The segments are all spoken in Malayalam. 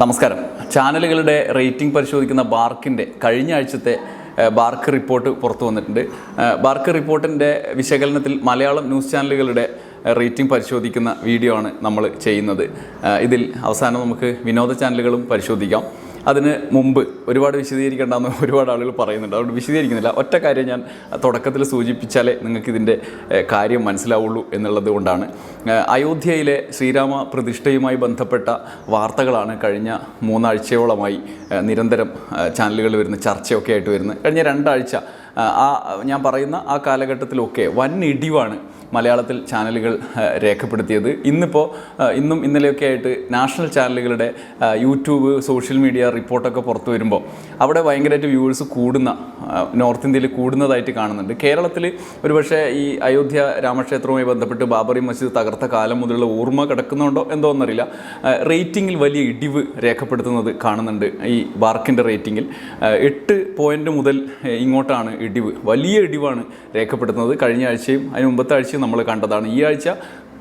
നമസ്കാരം. ചാനലുകളുടെ റേറ്റിംഗ് പരിശോധിക്കുന്ന ബാർക്കിന്റെ കഴിഞ്ഞ ആഴ്ചത്തെ ബാർക്ക് റിപ്പോർട്ട് പുറത്തു വന്നിട്ടുണ്ട്. ബാർക്ക് റിപ്പോർട്ടിന്റെ വിശകലനത്തിൽ മലയാളം ന്യൂസ് ചാനലുകളുടെ റേറ്റിംഗ് പരിശോധിക്കുന്ന വീഡിയോ ആണ് നമ്മൾ ചെയ്യുന്നത്. ഇതിൽ അവസാനം നമുക്ക് വിനോദ ചാനലുകളും പരിശോധിക്കാം. അതിന് മുമ്പ് ഒരുപാട് വിശദീകരിക്കേണ്ടെന്ന് ഒരുപാട് ആളുകൾ പറയുന്നുണ്ട്. അതുകൊണ്ട് വിശദീകരിക്കുന്നില്ല. ഒറ്റ കാര്യം ഞാൻ തുടക്കത്തിൽ സൂചിപ്പിച്ചാലേ നിങ്ങൾക്ക് ഇതിന്റെ കാര്യം മനസ്സിലാവുള്ളൂ എന്നുള്ളത് കൊണ്ടാണ്. അയോധ്യയിലെ ശ്രീരാമ പ്രതിഷ്ഠയുമായി ബന്ധപ്പെട്ട വാർത്തകളാണ് കഴിഞ്ഞ മൂന്നാഴ്ചയോളമായി നിരന്തരം ചാനലുകളിൽ വരുന്ന ചർച്ചയൊക്കെ ആയിട്ട് വരുന്നത്. കഴിഞ്ഞ രണ്ടാഴ്ച ആ ഞാൻ പറയുന്ന ആ കാലഘട്ടത്തിലൊക്കെ വൻ ഇടിവാണ് മലയാളത്തിൽ ചാനലുകൾ രേഖപ്പെടുത്തിയത്. ഇന്നിപ്പോൾ ഇന്നും ഇന്നലെയൊക്കെ ആയിട്ട് നാഷണൽ ചാനലുകളുടെ യൂട്യൂബ് സോഷ്യൽ മീഡിയ റിപ്പോർട്ടൊക്കെ പുറത്തു വരുമ്പോൾ അവിടെ ഭയങ്കരമായിട്ട് വ്യൂവേഴ്സ് കൂടുന്ന നോർത്ത് ഇന്ത്യയിൽ കൂടുന്നതായിട്ട് കാണുന്നുണ്ട്. കേരളത്തിൽ ഒരുപക്ഷേ ഈ അയോധ്യ രാമക്ഷേത്രവുമായി ബന്ധപ്പെട്ട് ബാബറി മസ്ജിദ് തകർത്ത കാലം മുതലുള്ള ഓർമ്മ കിടക്കുന്നുണ്ടോ എന്തോ എന്നറിയില്ല. റേറ്റിംഗിൽ വലിയ ഇടിവ് രേഖപ്പെടുത്തുന്നത് കാണുന്നുണ്ട് ഈ ബാർക്കിന്റെ റേറ്റിംഗിൽ. എട്ട് പോയിന്റ് മുതൽ ഇങ്ങോട്ടാണ് ഇടിവ്. വലിയ ഇടിവാണ് രേഖപ്പെടുത്തുന്നത്. കഴിഞ്ഞ ആഴ്ചയും അതിന് മുമ്പത്തെ ആഴ്ചയും നമ്മൾ കണ്ടതാണ്. ഈ ആഴ്ച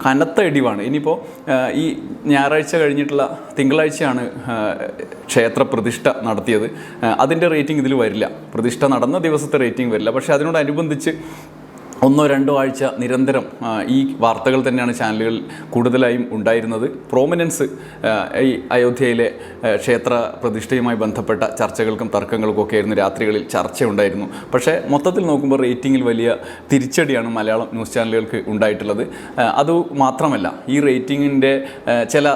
കനത്ത ഇടിവാണ്. ഇനിയിപ്പോൾ ഈ ഞായറാഴ്ച കഴിഞ്ഞിട്ടുള്ള തിങ്കളാഴ്ചയാണ് ക്ഷേത്ര പ്രതിഷ്ഠ നടത്തിയത്. അതിന്റെ റേറ്റിംഗ് ഇതിൽ വരില്ല. പ്രതിഷ്ഠ നടന്ന ദിവസത്തെ റേറ്റിംഗ് വരില്ല. പക്ഷേ അതിനോടനുബന്ധിച്ച് ഒന്നോ രണ്ടോ ആഴ്ച നിരന്തരം ഈ വാർത്തകൾ തന്നെയാണ് ചാനലുകളിൽ കൂടുതലായും ഉണ്ടായിരുന്നത്. പ്രോമിനൻസ് ഈ അയോധ്യയിലെ ക്ഷേത്ര പ്രതിഷ്ഠയുമായി ബന്ധപ്പെട്ട ചർച്ചകൾക്കും തർക്കങ്ങൾക്കും ഒക്കെ ആയിരുന്നു രാത്രികളിൽ ചർച്ചയുണ്ടായിരുന്നു. പക്ഷേ മൊത്തത്തിൽ നോക്കുമ്പോൾ റേറ്റിങ്ങിൽ വലിയ തിരിച്ചടിയാണ് മലയാളം ന്യൂസ് ചാനലുകൾക്ക് ഉണ്ടായിട്ടുള്ളത്. അതു മാത്രമല്ല ഈ റേറ്റിങ്ങിന്റെ ചില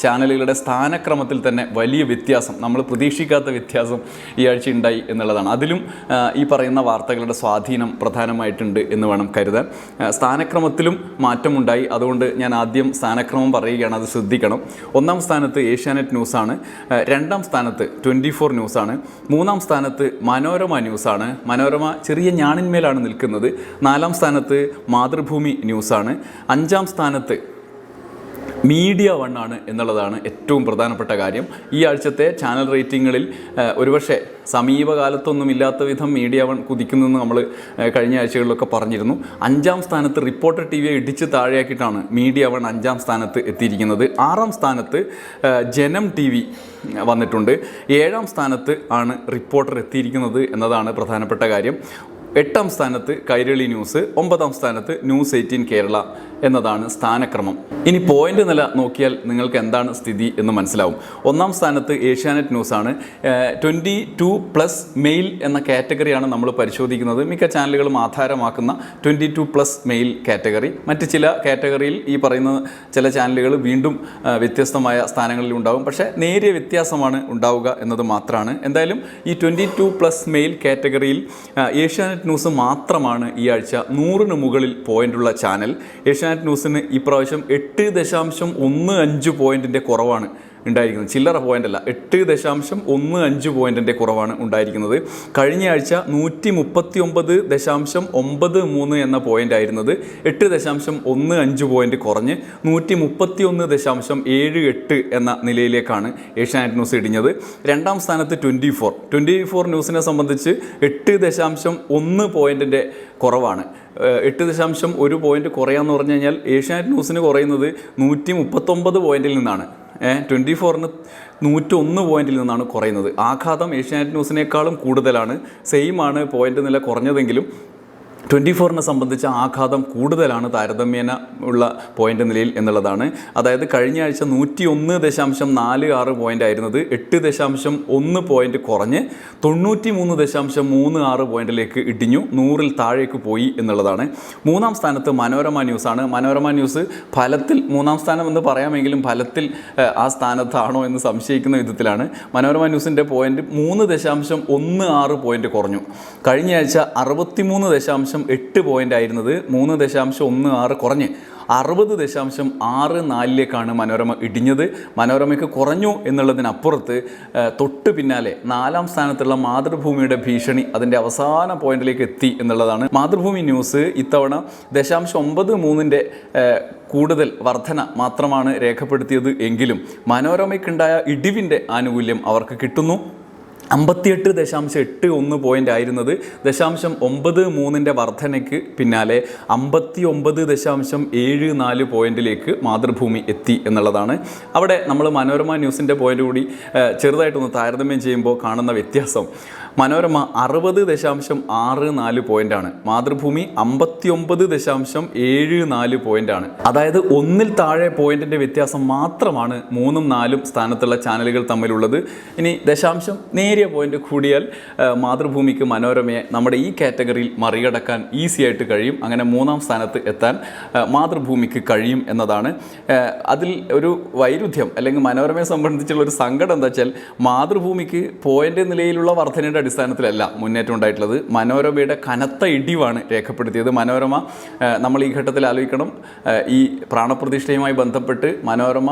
ചാനലുകളുടെ സ്ഥാനക്രമത്തിൽ തന്നെ വലിയ വ്യത്യാസം നമ്മൾ പ്രതീക്ഷിക്കാത്ത വ്യത്യാസം ഈ ആഴ്ച ഉണ്ടായി എന്നുള്ളതാണ്. അതിലും ഈ പറയുന്ന വാർത്തകളുടെ സ്വാധീനം പ്രധാനമായിട്ടുണ്ട് എന്ന് വേണം കരുതാൻ. സ്ഥാനക്രമത്തിലും മാറ്റമുണ്ടായി. അതുകൊണ്ട് ഞാൻ ആദ്യം സ്ഥാനക്രമം പറയുകയാണ് അത് ശ്രദ്ധിക്കണം. ഒന്നാം സ്ഥാനത്ത് ഏഷ്യാനെറ്റ് ന്യൂസാണ് രണ്ടാം സ്ഥാനത്ത് ട്വന്റി ഫോർ ന്യൂസാണ് മൂന്നാം സ്ഥാനത്ത് മനോരമ ന്യൂസാണ് മനോരമ ചെറിയ ഞാണിന്മേലാണ് നിൽക്കുന്നത് നാലാം സ്ഥാനത്ത് മാതൃഭൂമി ന്യൂസാണ് അഞ്ചാം സ്ഥാനത്ത് മീഡിയ വൺ ആണ് എന്നുള്ളതാണ് ഏറ്റവും പ്രധാനപ്പെട്ട കാര്യം. ഈ ആഴ്ചത്തെ ചാനൽ റേറ്റിങ്ങുകളിൽ ഒരുപക്ഷെ സമീപകാലത്തൊന്നും ഇല്ലാത്ത വിധം മീഡിയ വൺ കുതിക്കുന്നതെന്ന് നമ്മൾ കഴിഞ്ഞ ആഴ്ചകളിലൊക്കെ പറഞ്ഞിരുന്നു. അഞ്ചാം സ്ഥാനത്ത് റിപ്പോർട്ടർ ടി വിയെ ഇടിച്ച് താഴെയാക്കിയിട്ടാണ് മീഡിയ വൺ അഞ്ചാം സ്ഥാനത്ത് എത്തിയിരിക്കുന്നത്. ആറാം സ്ഥാനത്ത് ജനം ടി വി വന്നിട്ടുണ്ട്. ഏഴാം സ്ഥാനത്ത് ആണ് റിപ്പോർട്ടർ എത്തിയിരിക്കുന്നത് എന്നതാണ് പ്രധാനപ്പെട്ട കാര്യം. എട്ടാം സ്ഥാനത്ത് കൈരളി ന്യൂസ് ഒമ്പതാം സ്ഥാനത്ത് ന്യൂസ് എയ്റ്റീൻ കേരള എന്നതാണ് സ്ഥാനക്രമം. ഇനി പോയിന്റ് നില നോക്കിയാൽ നിങ്ങൾക്ക് എന്താണ് സ്ഥിതി എന്ന് മനസ്സിലാവും. ഒന്നാം സ്ഥാനത്ത് ഏഷ്യാനെറ്റ് ന്യൂസാണ്. ട്വന്റി ടു പ്ലസ് മെയിൽ എന്ന കാറ്റഗറിയാണ് നമ്മൾ പരിശോധിക്കുന്നത്. മിക്ക ചാനലുകളും ആധാരമാക്കുന്ന twenty two plus male category. മറ്റ് ചില കാറ്റഗറിയിൽ ഈ പറയുന്ന ചില ചാനലുകൾ വീണ്ടും വ്യത്യസ്തമായ സ്ഥാനങ്ങളിൽ ഉണ്ടാകും. പക്ഷേ നേരിയ വ്യത്യാസമാണ് ഉണ്ടാവുക എന്നത് മാത്രമാണ്. എന്തായാലും ഈ ട്വന്റി ടു പ്ലസ് മെയിൽ കാറ്റഗറിയിൽ ആ, ഏഷ്യാനെറ്റ് ന്യൂസ് മാത്രമാണ് ഈ ആഴ്ച നൂറിന് മുകളിൽ പോയിന്റുള്ള ചാനൽ ഏഷ്യാനെറ്റ് ന്യൂസിന് ഇപ്രാവശ്യം എട്ട് ദശാംശം ഒന്ന് അഞ്ച് പോയിന്റിന്റെ കുറവാണ്. ഉണ്ടായിരിക്കുന്നത്. ചില്ലറ പോയിന്റ് അല്ല എട്ട് ദശാംശം ഒന്ന് അഞ്ച് പോയിന്റിന്റെ കുറവാണ് ഉണ്ടായിരിക്കുന്നത്. കഴിഞ്ഞ ആഴ്ച നൂറ്റി മുപ്പത്തി ഒമ്പത് ദശാംശം ഒമ്പത് മൂന്ന് എന്ന പോയിന്റ് ആയിരുന്നത്. എട്ട് ദശാംശം ഒന്ന് അഞ്ച് പോയിന്റ് കുറഞ്ഞ് നൂറ്റി മുപ്പത്തി ഒന്ന് ദശാംശം ഏഴ് എട്ട് എന്ന നിലയിലേക്കാണ് ഏഷ്യാനെറ്റ് ന്യൂസ് ഇടിഞ്ഞത്. രണ്ടാം സ്ഥാനത്ത് ട്വന്റി ഫോർ. ട്വന്റി ഫോർ ന്യൂസിനെ സംബന്ധിച്ച് എട്ട് ദശാംശം ഒന്ന് പോയിന്റിന്റെ കുറവാണ്. എട്ട് ദശാംശം ഒരു പോയിന്റ് കുറയാന്ന് പറഞ്ഞു കഴിഞ്ഞാൽ ഏഷ്യാനെറ്റ് ന്യൂസിന് കുറയുന്നത് നൂറ്റി മുപ്പത്തൊമ്പത് പോയിന്റിൽ നിന്നാണ്. ട്വന്റി ഫോറിന് നൂറ്റൊന്ന് പോയിന്റിൽ നിന്നാണ് കുറയുന്നത്. ആഘാതം ഏഷ്യാനെറ്റ് ന്യൂസിനേക്കാളും കൂടുതലാണ്. സെയിം ആണ് പോയിന്റ് നില കുറഞ്ഞതെങ്കിലും ട്വന്റി ഫോറിനെ സംബന്ധിച്ച ആഘാതം കൂടുതലാണ് താരതമ്യേന ഉള്ള പോയിന്റ് നിലയിൽ എന്നുള്ളതാണ്. അതായത് കഴിഞ്ഞ ആഴ്ച നൂറ്റി ഒന്ന് ദശാംശം നാല് ആറ് പോയിന്റ് ആയിരുന്നത് എട്ട് ദശാംശം ഒന്ന് പോയിന്റ് കുറഞ്ഞ് തൊണ്ണൂറ്റി മൂന്ന് ദശാംശം മൂന്ന് ആറ് പോയിന്റിലേക്ക് ഇടിഞ്ഞു നൂറിൽ താഴേക്ക് പോയി എന്നുള്ളതാണ്. മൂന്നാം സ്ഥാനത്ത് മനോരമ ന്യൂസാണ് മനോരമ ന്യൂസ് ഫലത്തിൽ മൂന്നാം സ്ഥാനം എന്ന് പറയാമെങ്കിലും ഫലത്തിൽ ആ സ്ഥാനത്താണോ എന്ന് സംശയിക്കുന്ന വിധത്തിലാണ്. മനോരമ ന്യൂസിന്റെ പോയിന്റ് മൂന്ന് ദശാംശം ഒന്ന് ആറ് പോയിന്റ് കുറഞ്ഞു. കഴിഞ്ഞ ആഴ്ച അറുപത്തിമൂന്ന് ദശാംശം എട്ട് പോയിന്റ് ആയിരുന്നത് മൂന്ന് ദശാംശം ഒന്ന് ആറ് കുറഞ്ഞ് അറുപത് ദശാംശം ആറ് നാലിലേക്കാണ് മനോരമ ഇടിഞ്ഞത്. മനോരമയ്ക്ക് കുറഞ്ഞു എന്നുള്ളതിനപ്പുറത്ത് തൊട്ട് പിന്നാലെ നാലാം സ്ഥാനത്തുള്ള മാതൃഭൂമിയുടെ ഭീഷണി അതിന്റെ അവസാന പോയിന്റിലേക്ക് എത്തി എന്നുള്ളതാണ്. മാതൃഭൂമി ന്യൂസ് ഇത്തവണ ദശാംശം ഒമ്പത് മൂന്നിന്റെ കൂടുതൽ വർധന മാത്രമാണ് രേഖപ്പെടുത്തിയത് എങ്കിലും മനോരമയ്ക്കുണ്ടായ ഇടിവിന്റെ ആനുകൂല്യം അവർക്ക് കിട്ടുന്നു. അമ്പത്തിയെട്ട് ദശാംശം എട്ട് ഒന്ന് പോയിന്റ് ആയിരുന്നത് ദശാംശം ഒമ്പത് മൂന്നിന്റെ വർധനയ്ക്ക് പിന്നാലെ അമ്പത്തി ഒമ്പത് ദശാംശം ഏഴ് നാല് പോയിന്റിലേക്ക് മാതൃഭൂമി എത്തി എന്നുള്ളതാണ്. അവിടെ നമ്മൾ മനോരമ ന്യൂസിന്റെ പോയിന്റ് കൂടി ചെറുതായിട്ടൊന്ന് താരതമ്യം ചെയ്യുമ്പോൾ കാണുന്ന വ്യത്യാസം. മനോരമ അറുപത് ദശാംശം ആറ് നാല് പോയിന്റാണ് മാതൃഭൂമി അമ്പത്തി ഒമ്പത് ദശാംശം ഏഴ് നാല് പോയിന്റാണ് അതായത് ഒന്നിൽ താഴെ പോയിന്റിന്റെ വ്യത്യാസം മാത്രമാണ് മൂന്നും നാലും സ്ഥാനത്തുള്ള ചാനലുകൾ തമ്മിലുള്ളത്. ഇനി ദശാംശം നേരിയ പോയിന്റ് കൂടിയാൽ മാതൃഭൂമിക്ക് മനോരമയെ നമ്മുടെ ഈ കാറ്റഗറിയിൽ മറികടക്കാൻ ഈസി ആയിട്ട് കഴിയും. അങ്ങനെ മൂന്നാം സ്ഥാനത്ത് എത്താൻ മാതൃഭൂമിക്ക് കഴിയും എന്നതാണ്. അതിൽ ഒരു വൈരുദ്ധ്യം അല്ലെങ്കിൽ മനോരമയെ സംബന്ധിച്ചുള്ള ഒരു സങ്കടം എന്താ വെച്ചാൽ മാതൃഭൂമിക്ക് പോയിന്റ് നിലയിലുള്ള വർധനയുടെ അടിസ്ഥാനത്തിലല്ല മുന്നേറ്റം ഉണ്ടായിട്ടുള്ളത്. മനോരമയുടെ കനത്ത ഇടിവാണ് രേഖപ്പെടുത്തിയത്. മനോരമ നമ്മൾ ഈ ഘട്ടത്തിൽ ആലോചിക്കണം. ഈ പ്രാണപ്രതിഷ്ഠയുമായി ബന്ധപ്പെട്ട് മനോരമ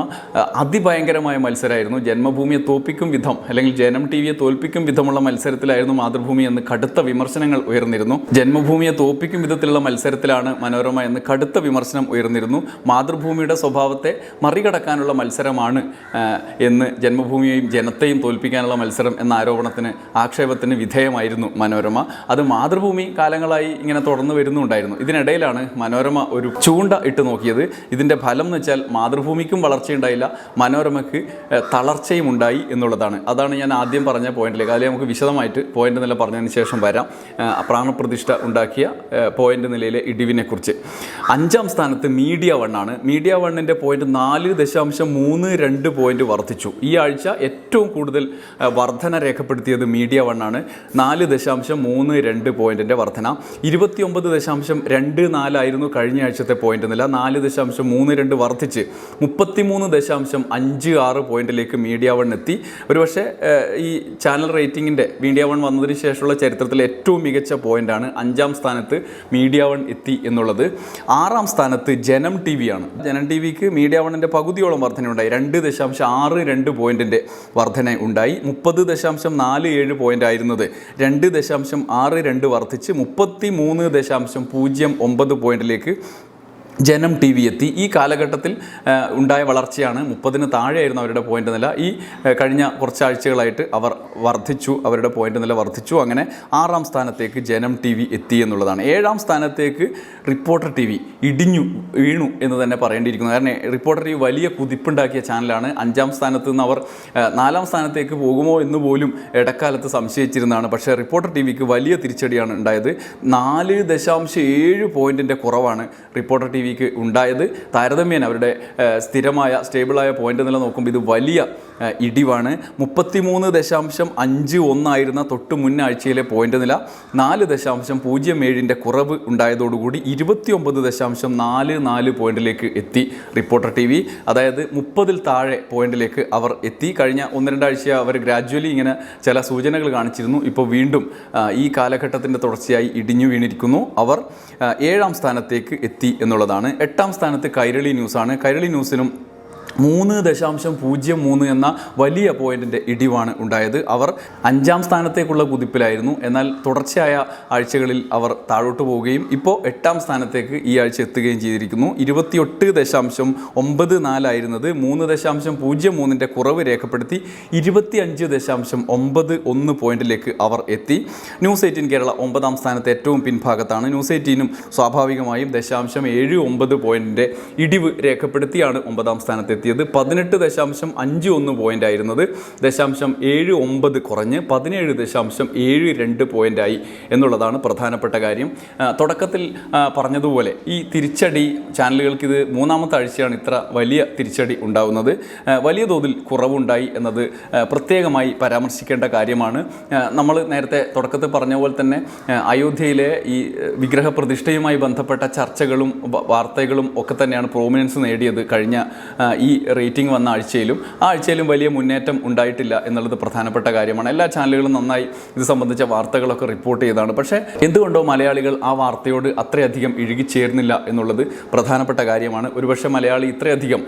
അതിഭയങ്കരമായ മത്സരമായിരുന്നു. ജന്മഭൂമിയെ തോൽപ്പിക്കും വിധം അല്ലെങ്കിൽ ജനം ടി വിയെ തോൽപ്പിക്കും വിധമുള്ള മത്സരത്തിലായിരുന്നു മാതൃഭൂമി എന്ന് കടുത്ത വിമർശനങ്ങൾ ഉയർന്നിരുന്നു. ജന്മഭൂമിയെ തോൽപ്പിക്കും വിധത്തിലുള്ള മത്സരത്തിലാണ് മനോരമ എന്ന് കടുത്ത വിമർശനം ഉയർന്നിരുന്നു. മാതൃഭൂമിയുടെ സ്വഭാവത്തെ മറികടക്കാനുള്ള മത്സരമാണ് എന്ന് ജന്മഭൂമിയെയും ജനത്തെയും തോൽപ്പിക്കാനുള്ള മത്സരം എന്ന ആരോപണത്തിന് ആക്ഷേപത്തിന് വിധേയമായിരുന്നു മനോരമ. അത് മാതൃഭൂമി കാലങ്ങളായി ഇങ്ങനെ തുടർന്ന് വരുന്നുണ്ടായിരുന്നു. ഇതിനിടയിലാണ് മനോരമ ഒരു ചൂണ്ട ഇട്ട് നോക്കിയത്. ഇതിന്റെ ഫലം എന്ന് വെച്ചാൽ മാതൃഭൂമിക്കും വളർച്ചയുണ്ടായില്ല മനോരമയ്ക്ക് തളർച്ചയും ഉണ്ടായി എന്നുള്ളതാണ്. അതാണ് ഞാൻ ആദ്യം പറഞ്ഞ പോയിന്റിലേക്ക്. അതിൽ നമുക്ക് വിശദമായിട്ട് പോയിന്റ് നില പറഞ്ഞതിന് ശേഷം വരാം. പ്രാണപ്രതിഷ്ഠ ഉണ്ടാക്കിയ പോയിന്റ് നിലയിലെ ഇടിവിനെക്കുറിച്ച്. അഞ്ചാം സ്ഥാനത്ത് മീഡിയ വണ്ണാണ് മീഡിയ വണ്ണിന്റെ പോയിന്റ് നാല് ദശാംശം മൂന്ന് രണ്ട് പോയിന്റ് വർദ്ധിച്ചു. ഈ ആഴ്ച ഏറ്റവും കൂടുതൽ വർധന രേഖപ്പെടുത്തിയത് മീഡിയ വണ്ണാണ് നാല് ദശാംശം മൂന്ന് രണ്ട് പോയിന്റിന്റെ വർധന. ഇരുപത്തിയൊമ്പത് ദശാംശം രണ്ട് നാലായിരുന്നു കഴിഞ്ഞ ആഴ്ചത്തെ പോയിന്റ് നില. നാല് ദശാംശം മൂന്ന് രണ്ട് വർദ്ധിച്ച് മുപ്പത്തിമൂന്ന് ദശാംശം അഞ്ച് ആറ് പോയിന്റിലേക്ക് മീഡിയ വൺ എത്തി. ഒരുപക്ഷെ ഈ ചാനൽ റേറ്റിംഗിന്റെ മീഡിയ വൺ വന്നതിന് ശേഷമുള്ള ചരിത്രത്തിലെ ഏറ്റവും മികച്ച പോയിന്റാണ് അഞ്ചാം സ്ഥാനത്ത് മീഡിയ വൺ എത്തി എന്നുള്ളത്. ആറാം സ്ഥാനത്ത് ജനം ടി വി ആണ്. ജനം ടി വിക്ക് മീഡിയ വണ്ണിന്റെ പകുതിയോളം വർധന ഉണ്ടായി രണ്ട് ദശാംശം ആറ് രണ്ട് പോയിന്റിന്റെ വർധന ഉണ്ടായി മുപ്പത് ദശാംശം നാല് ഏഴ് പോയിന്റ് ആയിരുന്നത് രണ്ട് ദശാംശം ആറ് രണ്ട് വർദ്ധിച്ച് മുപ്പത്തി മൂന്ന് ദശാംശം പൂജ്യം ഒമ്പത് പോയിന്റിലേക്ക് ജനം ടി വി എത്തി. ഈ കാലഘട്ടത്തിൽ ഉണ്ടായ വളർച്ചയാണ് മുപ്പതിന് താഴെയായിരുന്നു അവരുടെ പോയിന്റ് നില. ഈ കഴിഞ്ഞ കുറച്ചാഴ്ചകളായിട്ട് അവർ വർദ്ധിച്ചു അവരുടെ പോയിന്റ് നില വർദ്ധിച്ചു. അങ്ങനെ ആറാം സ്ഥാനത്തേക്ക് ജനം ടി വി എത്തി എന്നുള്ളതാണ്. ഏഴാം സ്ഥാനത്തേക്ക് റിപ്പോർട്ടർ ടി വി ഇടിഞ്ഞു വീണു എന്ന് തന്നെ പറയേണ്ടിയിരിക്കുന്നു. കാരണം റിപ്പോർട്ടർ ടി വി വലിയ കുതിപ്പുണ്ടാക്കിയ ചാനലാണ്. അഞ്ചാം സ്ഥാനത്ത് നിന്ന് അവർ നാലാം സ്ഥാനത്തേക്ക് പോകുമോ എന്ന് പോലും ഇടക്കാലത്ത് സംശയിച്ചിരുന്നതാണ്. പക്ഷേ റിപ്പോർട്ടർ ടി വിക്ക് വലിയ തിരിച്ചടിയാണ് ഉണ്ടായത്. നാല് ദശാംശം ഏഴ് കുറവാണ് റിപ്പോർട്ടർ ടി വിക്ക് ഉണ്ടായത്. താരതമ്യേന അവരുടെ സ്ഥിരമായ സ്റ്റേബിളായ പോയിന്റ് നില നോക്കുമ്പോൾ ഇത് വലിയ ഇടിവാണ്. മുപ്പത്തിമൂന്ന് ദശാംശം അഞ്ച് ഒന്നായിരുന്ന തൊട്ട് മുൻ ആഴ്ചയിലെ പോയിന്റ് നില. നാല് ദശാംശം പൂജ്യം ഏഴിന്റെ കുറവ് ഉണ്ടായതോടുകൂടി ഇരുപത്തിയൊമ്പത് ദശാംശം നാല് നാല് പോയിന്റിലേക്ക് എത്തി റിപ്പോർട്ടർ ടി വി. അതായത് മുപ്പതിൽ താഴെ പോയിന്റിലേക്ക് അവർ എത്തി. കഴിഞ്ഞ ഒന്ന് രണ്ടാഴ്ച അവർ ഗ്രാജ്വലി ഇങ്ങനെ ചില സൂചനകൾ കാണിച്ചിരുന്നു. ഇപ്പോൾ വീണ്ടും ഈ കാലഘട്ടത്തിന്റെ തുടർച്ചയായി ഇടിഞ്ഞു വീണിരിക്കുന്നു. അവർ ഏഴാം സ്ഥാനത്തേക്ക് എത്തി എന്നുള്ളതാണ്. എട്ടാം സ്ഥാനത്ത് കൈരളി ന്യൂസാണ്. കൈരളി ന്യൂസിനും മൂന്ന് ദശാംശം പൂജ്യം മൂന്ന് എന്ന വലിയ പോയിന്റിന്റെ ഇടിവാണ് ഉണ്ടായത്. അവർ അഞ്ചാം സ്ഥാനത്തേക്കുള്ള കുതിപ്പിലായിരുന്നു. എന്നാൽ തുടർച്ചയായ ആഴ്ചകളിൽ അവർ താഴോട്ട് പോവുകയും ഇപ്പോൾ എട്ടാം സ്ഥാനത്തേക്ക് ഈ ആഴ്ച എത്തുകയും ചെയ്തിരിക്കുന്നു. ഇരുപത്തിയെട്ട് ദശാംശം ഒമ്പത് നാലായിരുന്നത് മൂന്ന് ദശാംശം പൂജ്യം മൂന്നിന്റെ കുറവ് രേഖപ്പെടുത്തി ഇരുപത്തി അഞ്ച് ദശാംശം ഒമ്പത് ഒന്ന് പോയിന്റിലേക്ക് അവർ എത്തി. ന്യൂസ് എയ്റ്റീൻ കേരള ഒമ്പതാം സ്ഥാനത്ത് ഏറ്റവും പിൻഭാഗത്താണ്. ന്യൂസ് എയ്റ്റീനും സ്വാഭാവികമായും ദശാംശം ഏഴ് ഒമ്പത് പോയിന്റിന്റെ ഇടിവ് രേഖപ്പെടുത്തിയാണ് ഒമ്പതാം സ്ഥാനത്തെത്തിയത് പതിനെട്ട് ദശാംശം അഞ്ച് ഒന്ന് പോയിന്റ് ആയിരുന്നത് ദശാംശം ഏഴ് ഒമ്പത് കുറഞ്ഞ് പതിനേഴ് ദശാംശം ഏഴ് രണ്ട് പോയിന്റായി എന്നുള്ളതാണ് പ്രധാനപ്പെട്ട കാര്യം. തുടക്കത്തിൽ പറഞ്ഞതുപോലെ ഈ തിരിച്ചടി ചാനലുകൾക്ക് ഇത് മൂന്നാമത്തെ ആഴ്ചയാണ് ഇത്ര വലിയ തിരിച്ചടി ഉണ്ടാകുന്നത് വലിയ തോതിൽ കുറവുണ്ടായി എന്നത് പ്രത്യേകമായി പരാമർശിക്കേണ്ട കാര്യമാണ്. നമ്മൾ നേരത്തെ തുടക്കത്തിൽ പറഞ്ഞ പോലെ തന്നെ അയോധ്യയിലെ ഈ വിഗ്രഹ വിഗ്രഹപ്രതിഷ്ഠയുമായി ബന്ധപ്പെട്ട ചർച്ചകളും വാർത്തകളും ഒക്കെ തന്നെയാണ് പ്രോമിനൻസ് നേടിയത് കഴിഞ്ഞ ഈ റേറ്റിംഗ് വന്ന ആഴ്ചയിലും ആ ആഴ്ചയിലും വലിയ മുന്നേറ്റം ഉണ്ടായിട്ടില്ല എന്നുള്ളത് പ്രധാനപ്പെട്ട കാര്യമാണ്. എല്ലാ ചാനലുകളും നന്നായി ഇത് സംബന്ധിച്ച വാർത്തകളൊക്കെ റിപ്പോർട്ട് ചെയ്തതാണ്. പക്ഷേ എന്തുകൊണ്ടോ മലയാളികൾ ആ വാർത്തയോട് അത്രയധികം ഇഴുകിച്ചേർന്നില്ല എന്നുള്ളത് പ്രധാനപ്പെട്ട കാര്യമാണ്. ഒരുപക്ഷെ മലയാളി ഇത്രയധികം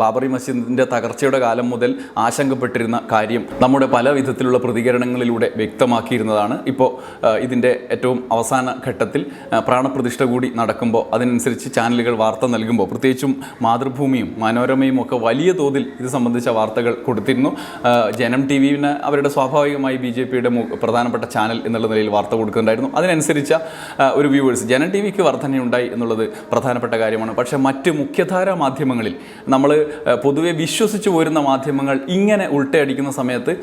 ബാബറി മസ്ജിദിന്റെ തകർച്ചയുടെ കാലം മുതൽ ആശങ്കപ്പെട്ടിരുന്ന കാര്യം നമ്മുടെ പല വിധത്തിലുള്ള പ്രതികരണങ്ങളിലൂടെ വ്യക്തമാക്കിയിരുന്നതാണ്. ഇപ്പോൾ ഇതിന്റെ ഏറ്റവും അവസാന ഘട്ടത്തിൽ പ്രാണപ്രതിഷ്ഠ കൂടി നടക്കുമ്പോൾ അതിനനുസരിച്ച് ചാനലുകൾ വാർത്ത നൽകുമ്പോൾ പ്രത്യേകിച്ചും മാതൃഭൂമിയും മനോരമയും ഒക്കെ വലിയ തോതിൽ ഇത് സംബന്ധിച്ച വാർത്തകൾ കൊടുത്തിരുന്നു. ജനം ടി വിന് അവരുടെ സ്വാഭാവികമായി ബി ജെ പിയുടെ പ്രധാനപ്പെട്ട ചാനൽ എന്നുള്ള നിലയിൽ വാർത്ത കൊടുക്കുന്നുണ്ടായിരുന്നു. അതിനനുസരിച്ച ഒരു വ്യൂവേഴ്സ്. ജനം ടി വിക്ക് വർധനയുണ്ടായി എന്നുള്ളത് പ്രധാനപ്പെട്ട കാര്യമാണ്. പക്ഷേ മറ്റ് മുഖ്യധാരാ മാധ്യമങ്ങളിൽ നമ്മൾ പൊതുവെ വിശ്വസിച്ച് പോരുന്ന മാധ്യമങ്ങൾ ഇങ്ങനെ ഉൾട്ടയടിക്കുന്ന സമയത്ത്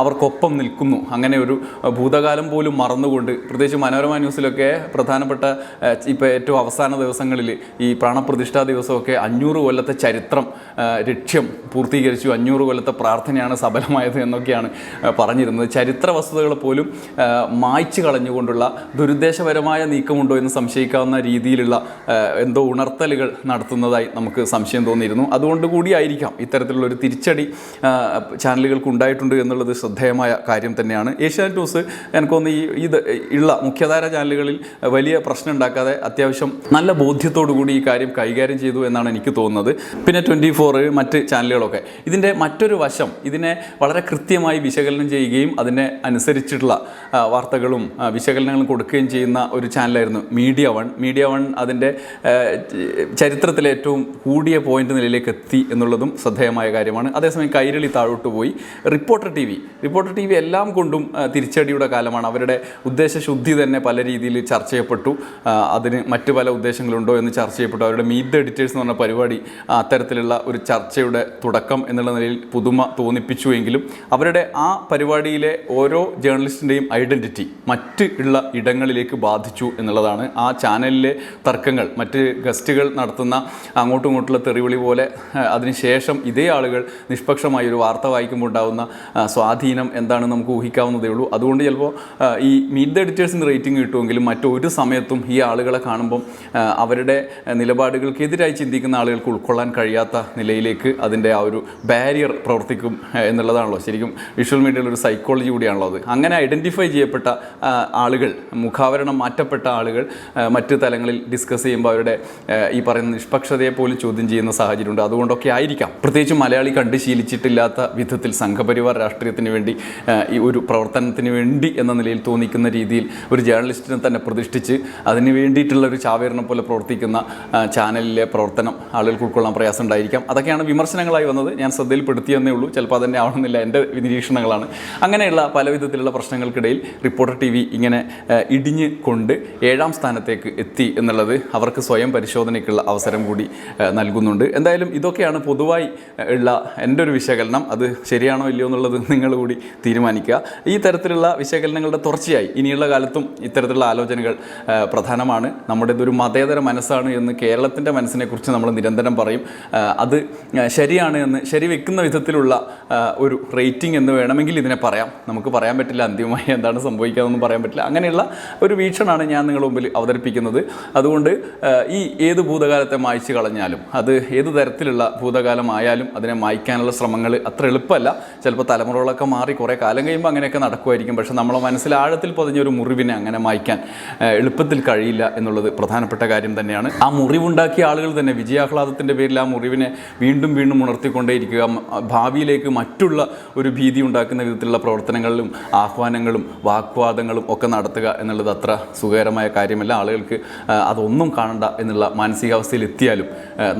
അവർക്കൊപ്പം നിൽക്കുന്നു. അങ്ങനെ ഒരു ഭൂതകാലം പോലും മറന്നുകൊണ്ട് പ്രത്യേകിച്ച് മനോരമ ന്യൂസിലൊക്കെ പ്രധാനപ്പെട്ട ഇപ്പോൾ ഏറ്റവും അവസാന ദിവസങ്ങളിൽ ഈ പ്രാണപ്രതിഷ്ഠാ ദിവസമൊക്കെ അഞ്ഞൂറ് കൊല്ലത്തെ ചരിത്രം ലക്ഷ്യം പൂർത്തീകരിച്ചു. അഞ്ഞൂറ് കൊല്ലത്തെ പ്രാർത്ഥനയാണ് സഫലമായത് എന്നൊക്കെയാണ് പറഞ്ഞിരുന്നത്. ചരിത്ര വസ്തുതകൾ പോലും മായ്ച്ചു കളഞ്ഞുകൊണ്ടുള്ള ദുരുദ്ദേശപരമായ നീക്കമുണ്ടോ എന്ന് സംശയിക്കാവുന്ന രീതിയിലുള്ള എന്തോ ഉണർത്തലുകൾ നടത്തുന്നതായി നമുക്ക് സംശയം തോന്നിയിരുന്നു. അതുകൊണ്ട് കൂടിയായിരിക്കാം ഇത്തരത്തിലുള്ള ഒരു തിരിച്ചടി ചാനലുകൾക്ക് ഉണ്ടായിട്ടുണ്ട് എന്നുള്ളത് ശ്രദ്ധേയമായ കാര്യം തന്നെയാണ്. ഏഷ്യാനെറ്റ് ന്യൂസ് എനിക്ക് തോന്നുന്നു ഈ ഇത് ഉള്ള മുഖ്യധാര ചാനലുകളിൽ വലിയ പ്രശ്നം ഉണ്ടാക്കാതെ അത്യാവശ്യം നല്ല ബോധ്യത്തോടു കൂടി ഈ കാര്യം കൈകാര്യം ചെയ്തു എന്നാണ് എനിക്ക് തോന്നുന്നത്. പിന്നെ ട്വന്റി ഫോർ മറ്റ് ചാനലുകളൊക്കെ. ഇതിന്റെ മറ്റൊരു വശം ഇതിനെ വളരെ കൃത്യമായി വിശകലനം ചെയ്യുകയും അതിനെ അനുസരിച്ചിട്ടുള്ള വാർത്തകളും വിശകലനങ്ങളും കൊടുക്കുകയും ചെയ്യുന്ന ഒരു ചാനലായിരുന്നു മീഡിയ വൺ. മീഡിയ വൺ അതിന്റെ ചരിത്രത്തിലെ ഏറ്റവും കൂടിയ പോയിന്റ് നിലയിലേക്ക് എത്തി എന്നുള്ളതും ശ്രദ്ധേയമായ കാര്യമാണ്. അതേസമയം കൈരളി താഴോട്ട് പോയി. Reporter T V. Reporter T V എല്ലാം കൊണ്ടും തിരിച്ചടിയുടെ കാലമാണ്. അവരുടെ ഉദ്ദേശശുദ്ധി തന്നെ പല രീതിയിൽ ചർച്ച ചെയ്യപ്പെട്ടു. അതിന് മറ്റു പല ഉദ്ദേശങ്ങളുണ്ടോ എന്ന് ചർച്ച ചെയ്യപ്പെട്ടു. അവരുടെ മീറ്റ് ദ എഡിറ്റേഴ്സ് എന്ന് പറഞ്ഞ പരിപാടി അത്തരത്തിലുള്ള ഒരു ചർച്ചയുടെ തുടക്കം എന്നുള്ള നിലയിൽ പുതുമ തോന്നിപ്പിച്ചുവെങ്കിലും അവരുടെ ആ പരിപാടിയിലെ ഓരോ ജേർണലിസ്റ്റിന്റെയും ഐഡന്റിറ്റി മറ്റ് ഉള്ള ഇടങ്ങളിലേക്ക് ബാധിച്ചു എന്നുള്ളതാണ് ആ ചാനലിലെ തർക്കങ്ങൾ. മറ്റ് ഗസ്റ്റുകൾ നടത്തുന്ന അങ്ങോട്ടും ഇങ്ങോട്ടുള്ള തെറിവിളി പോലെ അതിനുശേഷം ഇതേ ആളുകൾ നിഷ്പക്ഷമായി ഒരു വാർത്ത വായിക്കുമ്പോൾ ഉണ്ടാകുന്ന സ്വാധീനം എന്താണെന്ന് നമുക്ക് ഊഹിക്കാവുന്നതേ ഉള്ളൂ. അതുകൊണ്ട് ചിലപ്പോൾ ഈ മീറ്റ് ദ എഡിറ്റേഴ്സിന് റേറ്റിംഗ് കിട്ടുമെങ്കിലും മറ്റൊരു സമയത്തും ഈ ആളുകളെ കാണുമ്പം അവരുടെ നിലപാടുകൾക്കെതിരായി ചിന്തിക്കുന്ന ആളുകൾക്ക് ഉൾക്കൊള്ളാൻ കഴിയാത്ത നിലയിലേക്ക് അതിന്റെ ആ ഒരു ബാരിയർ പ്രവർത്തിക്കും എന്നുള്ളതാണല്ലോ. ശരിക്കും വിഷ്വൽ മീഡിയയിൽ ഒരു സൈക്കോളജി കൂടിയാണല്ലോ അത്. അങ്ങനെ ഐഡന്റിഫൈ ചെയ്യപ്പെട്ട ആളുകൾ മുഖാവരണം മാറ്റപ്പെട്ട ആളുകൾ മറ്റ് തലങ്ങളിൽ ഡിസ്കസ് ചെയ്യുമ്പോൾ അവരുടെ ഈ പറയുന്ന നിഷ്പക്ഷതയെ പോലും ചോദ്യം ചെയ്യുന്ന സാഹചര്യമുണ്ട്. അതുകൊണ്ടൊക്കെ ആയിരിക്കാം. പ്രത്യേകിച്ച് മലയാളി കണ്ട് ശീലിച്ചിട്ടില്ലാത്ത വിധത്തിൽ സംഘപരിവാർ രാഷ്ട്രീയത്തിന് വേണ്ടി ഈ ഒരു പ്രവർത്തനത്തിന് വേണ്ടി എന്ന നിലയിൽ തോന്നിക്കുന്ന രീതിയിൽ ഒരു ജേർണലിസ്റ്റിനെ തന്നെ പ്രതിഷ്ഠിച്ച് അതിന് വേണ്ടിയിട്ടുള്ള ഒരു ചാവേറിനെ പോലെ പ്രവർത്തിക്കുന്ന ചാനലിലെ പ്രവർത്തനം ആളുകൾക്ക് ഉൾക്കൊള്ളാൻ പ്രയാസം ഉണ്ടായിരിക്കാം. അതൊക്കെയാണ് വിമർശനങ്ങളായി വന്നത്. ഞാൻ ശ്രദ്ധയിൽപ്പെടുത്തിയെന്നേ ഉള്ളൂ. ചിലപ്പോൾ അതന്നെ ആവണമെന്നില്ല. എന്റെ നിരീക്ഷണങ്ങളാണ്. അങ്ങനെയുള്ള പല വിധത്തിലുള്ള പ്രശ്നങ്ങൾക്കിടയിൽ റിപ്പോർട്ടർ ടി വി ഇങ്ങനെ ഇടിഞ്ഞ് കൊണ്ട് ഏഴാം സ്ഥാനത്തേക്ക് എത്തി എന്നുള്ളത് അവർക്ക് സ്വയം പരിശോധനയ്ക്കുള്ള അവസരം കൂടി നൽകുന്നുണ്ട്. എന്തായാലും ഇതൊക്കെയാണ് പൊതുവായി ഉള്ള എന്റെ ഒരു വിശകലനം. അത് ശരിയാണോ ഇല്ലയോ എന്നുള്ളത് നിങ്ങൾ കൂടി തീരുമാനിക്കുക. ഈ തരത്തിലുള്ള വിശകലനങ്ങളുടെ തുടർച്ചയായി ഇനിയുള്ള കാലത്തും ഇത്തരത്തിലുള്ള ആലോചനകൾ പ്രധാനമാണ്. നമ്മുടെ ഇതൊരു മതേതര മനസ്സാണ് എന്ന് കേരളത്തിന്റെ മനസ്സിനെക്കുറിച്ച് നമ്മൾ നിരന്തരം പറയും. അത് ശരിയാണ് എന്ന് ശരി വെക്കുന്ന വിധത്തിലുള്ള ഒരു റേറ്റിംഗ് എന്ന് വേണമെങ്കിൽ ഇതിനെ പറയാം. നമുക്ക് പറയാൻ പറ്റില്ല അന്തിമമായി എന്താണ് സംഭവിക്കാതെന്നും പറയാൻ പറ്റില്ല. അങ്ങനെയുള്ള ഒരു വീക്ഷണമാണ് ഞാൻ നിങ്ങളുടെ മുമ്പിൽ അവതരിപ്പിക്കുന്നത്. അതുകൊണ്ട് ഈ ഏത് ഭൂതകാലത്തെ മായ്ച്ചു കളഞ്ഞാലും അത് ഏത് തരത്തിലുള്ള ഭൂതകാലമായാലും അതിനെ മായ്ക്കാനുള്ള ശ്രമങ്ങൾ അത്ര എളുപ്പമല്ല. ചിലപ്പോൾ തലമുറകളൊക്കെ മാറി കുറേ കാലം കഴിയുമ്പോൾ അങ്ങനെയൊക്കെ നടക്കുമായിരിക്കും. പക്ഷേ നമ്മളെ മനസ്സിൽ ആഴത്തിൽ പതിഞ്ഞൊരു മുറിവിനെ അങ്ങനെ മായ്ക്കാൻ എളുപ്പത്തിൽ കഴിയില്ല എന്നുള്ളത് പ്രധാനപ്പെട്ട കാര്യം തന്നെയാണ്. ആ മുറിവുണ്ടാക്കിയ ആളുകൾ തന്നെ വിജയാഹ്ലാദത്തിന്റെ പേരിൽ ആ മുറിവിനെ വീണ്ടും വീണ്ടും ഉണർത്തിക്കൊണ്ടേയിരിക്കുക. ഭാവിയിലേക്ക് മറ്റുള്ള ഒരു ഭീതി ഉണ്ടാക്കുന്ന വിധത്തിലുള്ള പ്രവർത്തനങ്ങളിലും ആഹ്വാനങ്ങളും വാക്വാദങ്ങളും ഒക്കെ നടത്തുക എന്നുള്ളത് അത്ര സുഖകരമായ കാര്യമല്ല. ആളുകൾക്ക് അതൊന്നും കാണണ്ട എന്നുള്ള മാനസികാവസ്ഥയിൽ എത്തിയാലും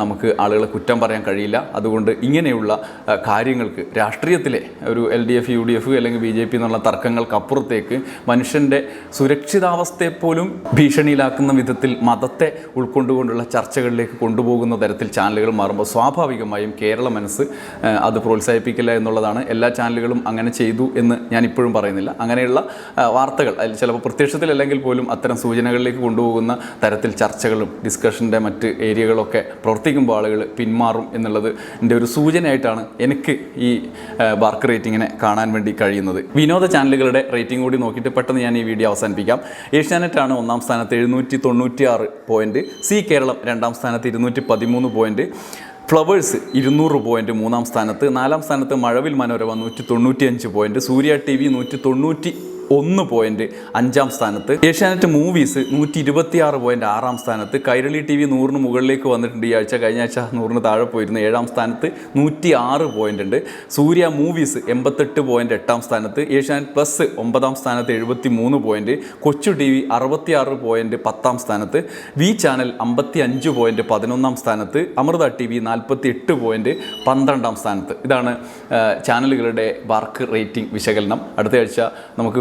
നമുക്ക് ആളുകളെ കുറ്റം പറയാൻ കഴിയില്ല. അതുകൊണ്ട് ഇങ്ങനെയുള്ള കാര്യങ്ങൾക്ക് രാഷ്ട്രീയത്തിലെ ഒരു L D F U D F അല്ലെങ്കിൽ ബി ജെ പി എന്നുള്ള തർക്കങ്ങൾക്കപ്പുറത്തേക്ക് മനുഷ്യന്റെ സുരക്ഷിതാവസ്ഥയെപ്പോലും ഭീഷണിയിലാക്കുന്ന വിധത്തിൽ മതത്തെ ഉൾക്കൊണ്ടുകൊണ്ടുള്ള ചർച്ചകളിലേക്ക് കൊണ്ടുപോകുന്ന തരത്തിൽ ചാനലുകൾ മാറുമ്പോൾ സ്വാഭാവികമായും കേരള മനസ്സ് അത് പ്രോത്സാഹിപ്പിക്കില്ല എന്നുള്ളതാണ്. എല്ലാ ചാനലുകളും അങ്ങനെ ചെയ്തു എന്ന് ഞാൻ ഇപ്പോഴും പറയുന്നില്ല. അങ്ങനെയുള്ള വാർത്തകൾ അതിൽ ചിലപ്പോൾ പ്രത്യക്ഷത്തിലല്ലെങ്കിൽ പോലും അത്തരം സൂചനകളിലേക്ക് കൊണ്ടുപോകുന്ന തരത്തിൽ ചർച്ചകളും ഡിസ്കഷന്റെ മറ്റ് ഏരിയകളൊക്കെ പ്രവർത്തിക്കുമ്പോൾ ആളുകൾ പിന്മാറും എന്നുള്ളത് എന്റെ ഒരു സൂചനയായിട്ടാണ് എനിക്ക് ഈ ബാർക്ക് റേറ്റിങ്ങിനെ കാണാൻ വേണ്ടി കഴിയുന്നത്. വിനോദ ചാനലുകളുടെ റേറ്റിംഗ് കൂടി നോക്കിയിട്ട് പെട്ടെന്ന് ഞാൻ ഈ വീഡിയോ അവസാനിപ്പിക്കാം. ഏഷ്യാനെറ്റാണ് ഒന്നാം സ്ഥാനത്ത് എഴുന്നൂറ്റി തൊണ്ണൂറ്റി ആറ് പോയിന്റ് സി കേരളം രണ്ടാം സ്ഥാനത്ത് ഇരുന്നൂറ്റി പതിമൂന്ന് പോയിന്റ് ഫ്ലവേഴ്സ് ഇരുന്നൂറ് പോയിന്റ് മൂന്നാം സ്ഥാനത്ത് നാലാം സ്ഥാനത്ത് മഴവിൽ മനോരമ നൂറ്റി തൊണ്ണൂറ്റി അഞ്ച് പോയിന്റ് സൂര്യ ടി വി നൂറ്റി തൊണ്ണൂറ്റി ഒന്ന് പോയിന്റ് അഞ്ചാം സ്ഥാനത്ത്. ഏഷ്യാനെറ്റ് മൂവീസ് നൂറ്റി ഇരുപത്തിയാറ് പോയിന്റ് ആറാം സ്ഥാനത്ത്. കൈരളി ടി വി നൂറിന് മുകളിലേക്ക് വന്നിട്ടുണ്ട് ഈ ആഴ്ച. കഴിഞ്ഞ ആഴ്ച നൂറിന് താഴെ പോയിരുന്നു. ഏഴാം സ്ഥാനത്ത് നൂറ്റി ആറ് പോയിന്റ് ഉണ്ട്. സൂര്യ മൂവീസ് എൺപത്തെട്ട് പോയിന്റ് എട്ടാം സ്ഥാനത്ത്. ഏഷ്യാനെറ്റ് പ്ലസ് ഒമ്പതാം സ്ഥാനത്ത് എഴുപത്തി മൂന്ന് പോയിന്റ്. കൊച്ചു ടി വി അറുപത്തിയാറ് പോയിന്റ് പത്താം സ്ഥാനത്ത്. വി ചാനൽ അമ്പത്തി അഞ്ച് പോയിന്റ് പതിനൊന്നാം സ്ഥാനത്ത്. അമൃത ടി വി നാൽപ്പത്തി എട്ട് പോയിന്റ് പന്ത്രണ്ടാം സ്ഥാനത്ത്. ഇതാണ് ചാനലുകളുടെ വർക്ക് റേറ്റിംഗ് വിശകലനം. അടുത്ത ആഴ്ച നമുക്ക്